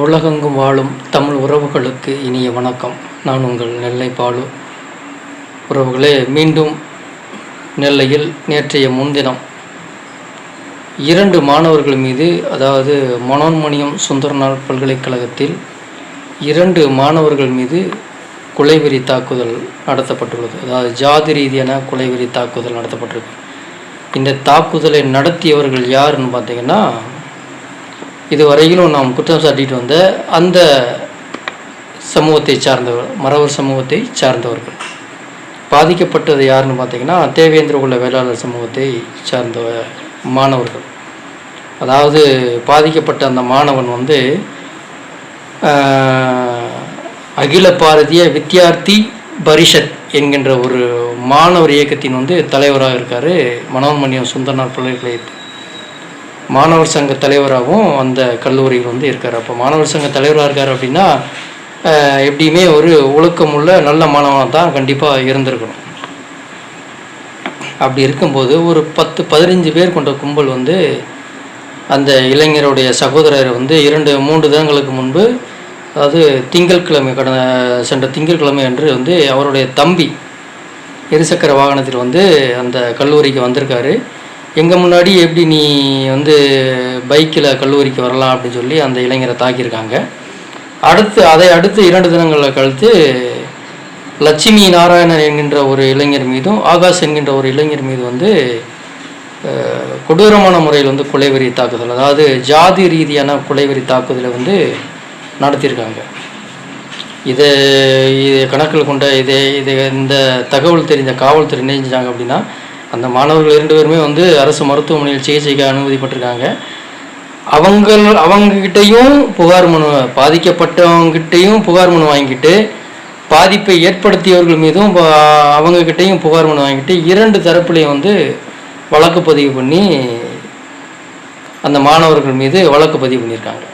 உலகெங்கும் வாழும் தமிழ் உறவுகளுக்கு இனிய வணக்கம். நான் உங்கள் நெல்லை பாலு. உறவுகளே மீண்டும் நெல்லையில் நேற்றைய முன்தினம் இரண்டு மாணவர்கள் மீது அதாவது மனோன்மணியம் சுந்தரநாள் பல்கலைக்கழகத்தில் இரண்டு மாணவர்கள் மீது கொலைவெறி தாக்குதல் நடத்தப்பட்டுள்ளது. அதாவது ஜாதி ரீதியான கொலைவெறி தாக்குதல் நடத்தப்பட்டிருக்கு. இந்த தாக்குதலை நடத்தியவர்கள் யாருன்னு பார்த்தீங்கன்னா இதுவரையிலும் நாம் குற்றம் சாட்டிட்டு வந்த அந்த சமூகத்தை சார்ந்தவர் மறவர் சமூகத்தை சார்ந்தவர்கள். பாதிக்கப்பட்டது யாருன்னு பார்த்தீங்கன்னா தேவேந்திர உள்ள வேளாளர் சமூகத்தை சார்ந்த மாணவர்கள். அதாவது பாதிக்கப்பட்ட அந்த மாணவன் வந்து அகில பாரதிய வித்யார்த்தி பரிஷத் என்கின்ற ஒரு மாணவர் இயக்கத்தின் வந்து தலைவராக இருக்கார் மனோன்மணியம் சுந்தரனார் பல்கலைக்கழகத்தில் மாணவர் சங்க தலைவராகவும் அந்த கல்லூரியில் வந்து இருக்கார். அப்போ மாணவர் சங்க தலைவராக இருக்கார் அப்படின்னா எப்படியுமே ஒரு ஒழுக்கமுள்ள நல்ல மாணவனாக தான் கண்டிப்பாக இருந்திருக்கணும். அப்படி இருக்கும்போது ஒரு பத்து பதினஞ்சு பேர் கொண்ட கும்பல் வந்து அந்த இளைஞருடைய சகோதரர் வந்து இரண்டு மூன்று தினங்களுக்கு முன்பு அதாவது திங்கட்கிழமை கடந்த சென்ற திங்கட்கிழமை அன்று வந்து அவருடைய தம்பி இருசக்கர வாகனத்தில் வந்து அந்த கல்லூரிக்கு வந்திருக்காரு. எங்கள் முன்னாடி எப்படி நீ வந்து பைக்கில் கல்லூரிக்கு வரலாம் அப்படின்னு சொல்லி அந்த இளைஞரை தாக்கியிருக்காங்க. அடுத்து அதை அடுத்து இரண்டு தினங்களில் கழித்து லட்சுமி நாராயணன் என்கின்ற ஒரு இளைஞர் மீதும் ஆகாஷ் என்கின்ற ஒரு இளைஞர் மீது வந்து கொடூரமான முறையில் வந்து கொலைவெறி தாக்குதல் அதாவது ஜாதி ரீதியான கொலைவெறி தாக்குதலை வந்து நடத்தியிருக்காங்க. இதை இது கணக்கில் கொண்ட இதை இது இந்த தகவல் தெரிஞ்ச காவல்துறை என்ன செஞ்சாங்க அப்படின்னா அந்த மாணவர்கள் இரண்டு பேருமே வந்து அரசு மருத்துவமனையில் சிகிச்சைக்கு அனுமதிப்பட்டிருக்காங்க. அவங்க அவங்ககிட்டையும் புகார் மனு பாதிக்கப்பட்டவங்ககிட்டையும் புகார் மனு வாங்கிட்டு பாதிப்பை ஏற்படுத்தியவர்கள் மீதும் ப- அவங்ககிட்டையும் புகார் மனு வாங்கிட்டு இரண்டு தரப்புலையும் வந்து வழக்கு பதிவு பண்ணி அந்த மாணவர்கள் மீது வழக்கு பதிவு பண்ணியிருக்காங்க.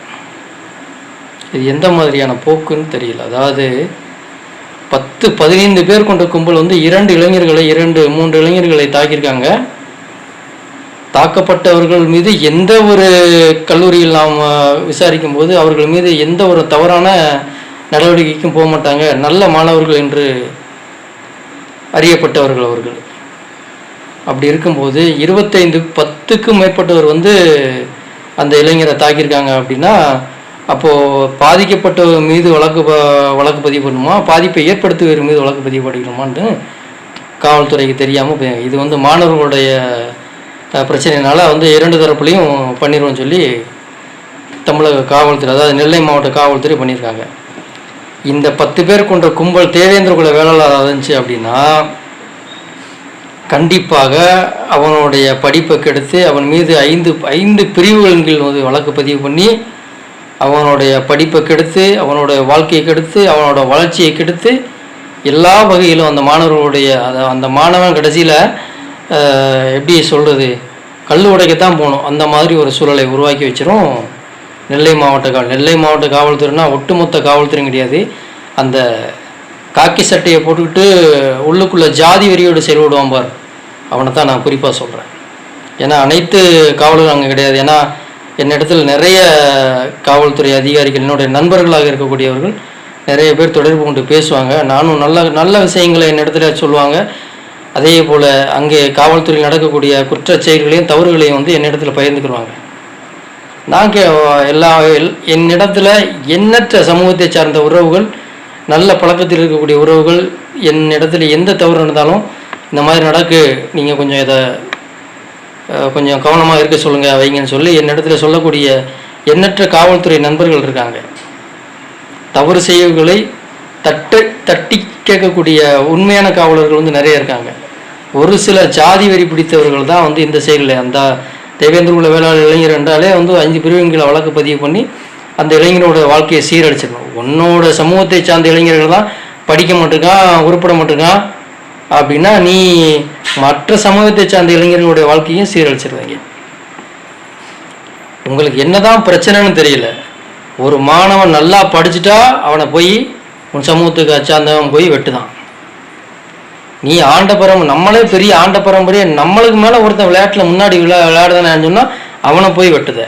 இது எந்த மாதிரியான போக்குன்னு தெரியல. அதாவது பத்து பதினைந்து பேர் கொண்ட கும்பல் வந்து இரண்டு இளைஞர்களை இரண்டு மூன்று இளைஞர்களை தாக்கியிருக்காங்க. தாக்கப்பட்டவர்கள் மீது எந்த ஒரு கல்லூரியில் நாம் விசாரிக்கும் போது அவர்கள் மீது எந்த ஒரு தவறான நடவடிக்கைக்கும் போக மாட்டாங்க. நல்ல மாணவர்கள் என்று அறியப்பட்டவர்கள் அவர்கள். அப்படி இருக்கும்போது இருபத்தைந்து பத்துக்கும் மேற்பட்டவர் வந்து அந்த இளைஞரை தாக்கியிருக்காங்க அப்படின்னா அப்போது பாதிக்கப்பட்டவர் மீது வழக்கு ப- வழக்கு பதிவு பண்ணுமா? பாதிப்பை ஏற்படுத்துவர் மீது வழக்கு பதிவு பண்ணிக்கணுமான்னு காவல்துறைக்கு தெரியாமல் இது வந்து மாணவர்களுடைய பிரச்சனையினால் பிரச்சனைனால வந்து இரண்டு தரப்புலையும் பண்ணிடுவோம் சொல்லி தமிழக காவல்துறை அதாவது நெல்லை மாவட்ட காவல்துறை பண்ணியிருக்காங்க. இந்த பத்து பேர் கொண்ட கும்பல் தேவேந்திர குல வேளாளர் இருந்துச்சு அப்படின்னா கண்டிப்பாக அவனுடைய படிப்பை கெடுத்து அவன் மீது ஐந்து ஐந்து பிரிவுகளின் கீழ் வந்து வழக்கு பதிவு பண்ணி அவனுடைய படிப்பை கெடுத்து அவனுடைய வாழ்க்கையை கெடுத்து அவனோட வளர்ச்சியை கெடுத்து எல்லா வகையிலும் அந்த மாணவர்களுடைய அந்த மாணவன் கடைசியில் எப்படி சொல்கிறது கல் உடைக்கத்தான் போகணும். அந்த மாதிரி ஒரு சூழலை உருவாக்கி வச்சிரும் நெல்லை மாவட்ட காவல். நெல்லை மாவட்ட காவல்துறைனா ஒட்டுமொத்த காவல்துறையும் கிடையாது. அந்த காக்கி சட்டையை போட்டுக்கிட்டு உள்ளுக்குள்ளே ஜாதி வெறியோடு செயல்படுவான் பார். அவனை தான் நான் குறிப்பாக சொல்கிறேன் ஏன்னா அனைத்து காவலரும் அங்கே கிடையாது. ஏன்னா என்னிடத்தில் நிறைய காவல்துறை அதிகாரிகள் என்னுடைய நண்பர்களாக இருக்கக்கூடியவர்கள் நிறைய பேர் தொடர்பு கொண்டு பேசுவாங்க. நானும் நல்ல நல்ல விஷயங்களை என்னிடத்துல சொல்லுவாங்க. அதே போல் அங்கே காவல்துறையில் நடக்கக்கூடிய குற்ற செயல்களையும் தவறுகளையும் வந்து என்னிடத்தில் பகிர்ந்துக்கிடுவாங்க. நான் கே எல்லா எல்- என்னிடத்துல எண்ணற்ற சமூகத்தை சார்ந்த உறவுகள் நல்ல பழக்கத்தில் இருக்கக்கூடிய உறவுகள் என்னிடத்துல எந்த தவறு நடந்தாலும் இந்த மாதிரி நடக்கு நீங்கள் கொஞ்சம் இதை கொஞ்சம் கவனமாக இருக்க சொல்லுங்கள் வைங்கன்னு சொல்லி என்னிடத்துல சொல்லக்கூடிய எண்ணற்ற காவல்துறை நண்பர்கள் இருக்காங்க. தவறு செய்யவர்களை தட்டு தட்டி கேட்கக்கூடிய உண்மையான காவலர்கள் வந்து நிறைய இருக்காங்க. ஒரு சில ஜாதி வரி பிடித்தவர்கள் தான் வந்து இந்த செயலில் அந்த தேவேந்திரகுல வேளாளர் இளைஞர் என்றாலே வந்து அஞ்சு பிரிவுகளை வழக்கு பதிவு பண்ணி அந்த இளைஞரோட வாழ்க்கையை சீரழிச்சிடணும். உன்னோட சமூகத்தை சார்ந்த இளைஞர்கள் தான் படிக்க மாட்டிருக்கான் உருப்பட மாட்டிருக்கான் அப்படின்னா நீ மற்ற சமூகத்தை சார்ந்த இளைஞர்களுடைய வாழ்க்கையும் சீரழிச்சிருவீங்க. உங்களுக்கு என்னதான் பிரச்சனைன்னு தெரியல. ஒரு மாணவன் நல்லா படிச்சுட்டா அவனை போய் உன் சமூகத்துக்கு சார்ந்தவன் போய் வெட்டுதான். நீ ஆண்ட நம்மளே பெரிய ஆண்ட பரம்பரையே நம்மளுக்கு மேலே ஒருத்தன் விளையாட்டில் முன்னாடி விளையா விளையாடுதானு சொன்னால் அவனை போய் வெட்டுத.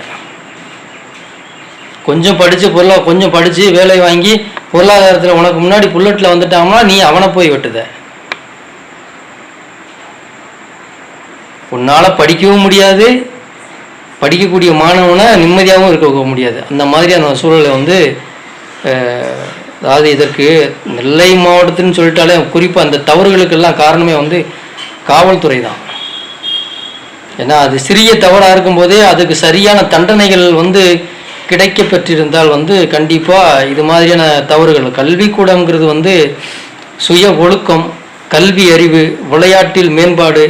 கொஞ்சம் படித்து பொருளா கொஞ்சம் படித்து வேலை வாங்கி பொருளாதாரத்தில் உனக்கு முன்னாடி புல்லட்டில் வந்துட்டாங்கன்னா நீ அவனை போய் வெட்டுத. உன்னால் படிக்கவும் முடியாது படிக்கக்கூடிய மாணவனை நிம்மதியாகவும் இருக்க முடியாது. அந்த மாதிரியான சூழலை வந்து அஹ், அதாவது இதற்கு நெல்லை மாவட்டத்துன்னு சொல்லிட்டாலே குறிப்பாக அந்த தவறுகளுக்கெல்லாம் காரணமே வந்து காவல்துறை தான். ஏன்னா அது சிறிய தவறாக இருக்கும்போதே அதுக்கு சரியான தண்டனைகள் வந்து கிடைக்க பெற்றிருந்தால் வந்து கண்டிப்பாக இது மாதிரியான தவறுகள். கல்விக்கூடங்கிறது வந்து சுய ஒழுக்கம் கல்வி அறிவு விளையாட்டில் மேம்பாடு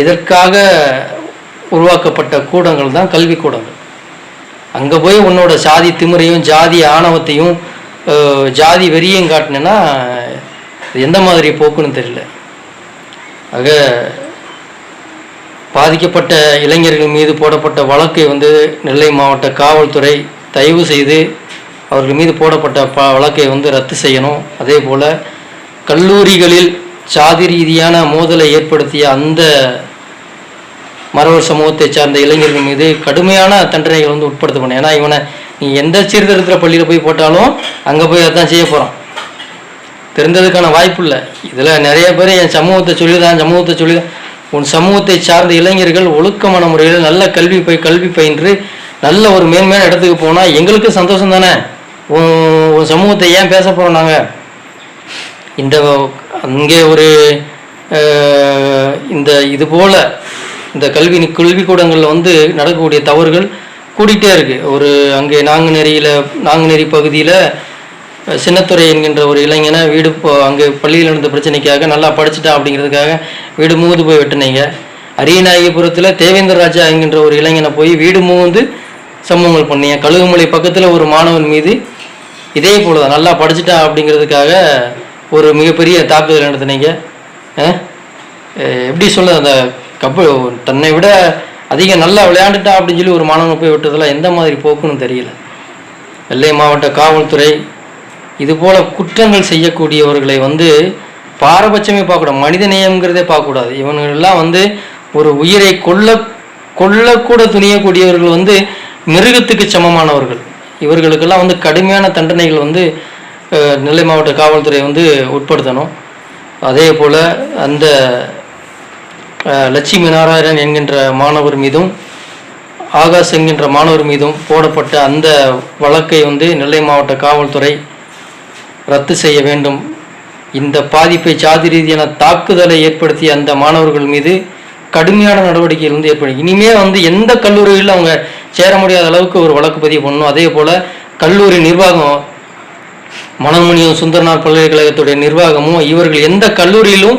இதற்காக உருவாக்கப்பட்ட கூடங்கள் தான் கல்வி கூடங்கள். அங்கே போய் உன்னோட சாதி திமுறையும் ஜாதி ஆணவத்தையும் ஜாதி வெறியும் காட்டினேன்னா எந்த மாதிரி போக்குன்னு தெரியல. ஆக பாதிக்கப்பட்ட இளைஞர்கள் மீது போடப்பட்ட வழக்கை வந்து நெல்லை மாவட்ட காவல்துறை தயவு செய்து அவர்கள் மீது போடப்பட்ட ப வழக்கை வந்து ரத்து செய்யணும். அதே போல் கல்லூரிகளில் சாதி ரீதியான மோதலை ஏற்படுத்திய அந்த மறவர் சமூகத்தை சார்ந்த இளைஞர்கள் மீது கடுமையான தண்டனைகள் வந்து உட்படுத்தப்படும் ஏன்னா இவனை நீ எந்த சீர்திருத்த பள்ளியில் போய் போட்டாலும் அங்கே போய் அதான் செய்ய போகிறான் தெரிந்ததுக்கான வாய்ப்பு இல்லை இதில் நிறைய பேர் என் சமூகத்தை சொல்லிதான் சமூகத்தை சொல்லிதான் உன் சமூகத்தை சார்ந்த இளைஞர்கள் ஒழுக்கமான முறையில் நல்ல கல்வி போய் கல்வி பயின்று நல்ல ஒரு மேன்மையான இடத்துக்கு போனால் எங்களுக்கு சந்தோஷம் தானே? உன் உன் சமூகத்தை ஏன் பேச போகிறோம் நாங்கள் இந்த அங்கே ஒரு இந்த இது போல் இந்த கல்வி கல்விக்கூடங்களில் வந்து நடக்கக்கூடிய தவறுகள் கூடிட்டே இருக்குது ஒரு அங்கே நாங்குநேரியில் நாங்குநேரி பகுதியில் சின்னத்துறை என்கின்ற ஒரு இளைஞனை வீடு போ- அங்கே பள்ளியில் நடந்த பிரச்சனைக்காக நல்லா படிச்சுட்டான் அப்படிங்கிறதுக்காக வீடு மூந்து போய் வெட்டினீங்க. அரியநாயகிபுரத்தில் தேவேந்திர ராஜா என்கின்ற ஒரு இளைஞனை போய் வீடு மூந்து சம்பவங்கள் பண்ணீங்க. கழுகுமலை பக்கத்தில் ஒரு மாணவன் மீது இதே போல தான் நல்லா படிச்சுட்டான் அப்படிங்கிறதுக்காக ஒரு மிகப்பெரிய தாக்குதல் நடத்துனீங்க. எப்படி சொல்ல அந்த கப்பு தன்னை விட அதிகம் நல்லா விளையாண்டுட்டா அப்படின்னு சொல்லி ஒரு மாணவனை போய் விட்டதெல்லாம் எந்த மாதிரி போக்குன்னு தெரியல. வெள்ளை மாவட்ட காவல்துறை இது போல குற்றங்கள் செய்யக்கூடியவர்களை வந்து பாரபட்சமே பார்க்கக்கூடாது மனித நேயம்ங்கிறதே பார்க்கக்கூடாது. இவனுங்கெல்லாம் வந்து ஒரு உயிரை கொல்ல கொல்லக்கூட துணியக்கூடியவர்கள் வந்து மிருகத்துக்கு சமமானவர்கள். இவர்களுக்கெல்லாம் வந்து கடுமையான தண்டனைகள் வந்து நெல்லை மாவட்ட காவல்துறை வந்து உட்படுத்தணும். அதே போல் அந்த லட்சுமி நாராயணன் என்கின்ற மாணவர் மீதும் ஆகாஷ் என்கின்ற மாணவர் மீதும் போடப்பட்ட அந்த வழக்கை வந்து நெல்லை மாவட்ட காவல்துறை ரத்து செய்ய வேண்டும். இந்த பாதிப்பை சாதி ரீதியான தாக்குதலை ஏற்படுத்திய அந்த மாணவர்கள் மீது கடுமையான நடவடிக்கைகள் வந்து ஏற்படும். இனிமே வந்து எந்த கல்லூரியில் அவங்க சேர முடியாத அளவுக்கு ஒரு வழக்கு பதிவு பண்ணணும். அதே போல் கல்லூரி நிர்வாகம் மனோன்மணியம் சுந்தரனார் பல்கலைக்கழகத்துடைய நிர்வாகமும் இவர்கள் எந்த கல்லூரியிலும்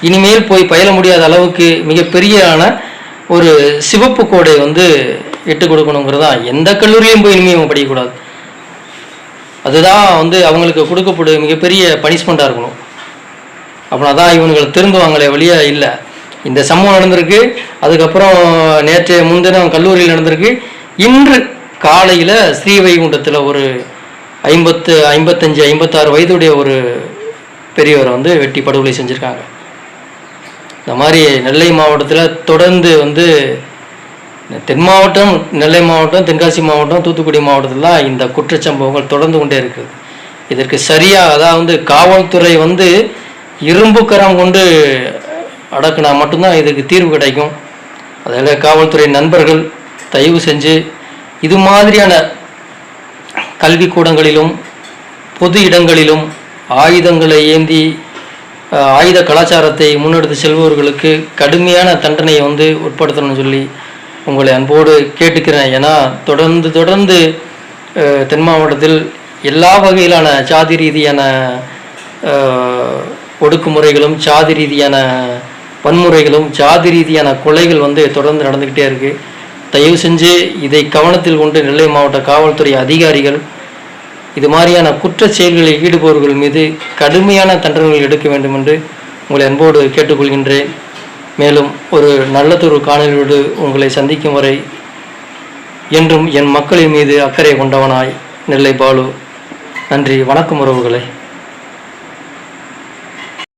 இனிமேல் போய் பயில முடியாத அளவுக்கு மிகப்பெரியான ஒரு சிவப்பு கோடை வந்து இட்டு கொடுக்கணுங்கிறதா? எந்த கல்லூரியிலும் போய் இனிமேல் இவங்க படிக்கக்கூடாது. அதுதான் வந்து அவங்களுக்கு கொடுக்கப்படும் மிகப்பெரிய பனிஷ்மெண்ட்டாக இருக்கணும். அப்படின்னா தான் இவனுங்கள் திருந்துவாங்களே வழியா? இல்லை. இந்த சம்பவம் நடந்திருக்கு. அதுக்கப்புறம் நேற்றைய முன்தினம் கல்லூரியில் நடந்திருக்கு. இன்று காலையில் ஸ்ரீவைகுண்டத்தில் ஒரு ஐம்பத்து ஐம்பத்தஞ்சு ஐம்பத்தாறு வயதுடைய ஒரு பெரியவரை வந்து வெட்டி படுகொலை செஞ்சுருக்காங்க. இந்த மாதிரி நெல்லை மாவட்டத்தில் தொடர்ந்து வந்து தென் மாவட்டம் நெல்லை மாவட்டம் தென்காசி மாவட்டம் தூத்துக்குடி மாவட்டத்தில் இந்த குற்றச்சம்பவங்கள் தொடர்ந்து கொண்டே இருக்குது. இதற்கு சரியாக அதாவது வந்து காவல்துறை வந்து இரும்பு கரம் கொண்டு அடக்குனா மட்டும்தான் இதுக்கு தீர்வு கிடைக்கும். அதில் காவல்துறை நண்பர்கள் தயவு செஞ்சு இது மாதிரியான கல்விக்கூடங்களிலும் பொது இடங்களிலும் ஆயுதங்களை ஏந்தி ஆயுத கலாச்சாரத்தை முன்னெடுத்து செல்பவர்களுக்கு கடுமையான தண்டனையை வந்து உட்படுத்தணும்னு சொல்லி உங்களை அன்போடு கேட்டுக்கிறேன். ஏன்னா தொடர்ந்து தொடர்ந்து தென் மாவட்டத்தில் எல்லா வகையிலான சாதி ரீதியான ஒடுக்குமுறைகளும் சாதி ரீதியான வன்முறைகளும் ஜாதி ரீதியான கொலைகள் வந்து தொடர்ந்து நடந்துக்கிட்டே இருக்குது தயவு செஞ்சு இதை கவனத்தில் கொண்டு நெல்லை மாவட்ட காவல்துறை அதிகாரிகள் இது மாதிரியான குற்ற செயல்களில் ஈடுபவர்கள் மீது கடுமையான தண்டனைகள் எடுக்க வேண்டும் என்று உங்களை அன்போடு கேட்டுக்கொள்கின்றேன். மேலும் ஒரு நல்லதொரு காணொலியோடு உங்களை சந்திக்கும் வரை என்றும் என் மக்களின் மீது அக்கறை கொண்டவனாய் நெல்லை பாலு. நன்றி வணக்கம் உறவுகளை.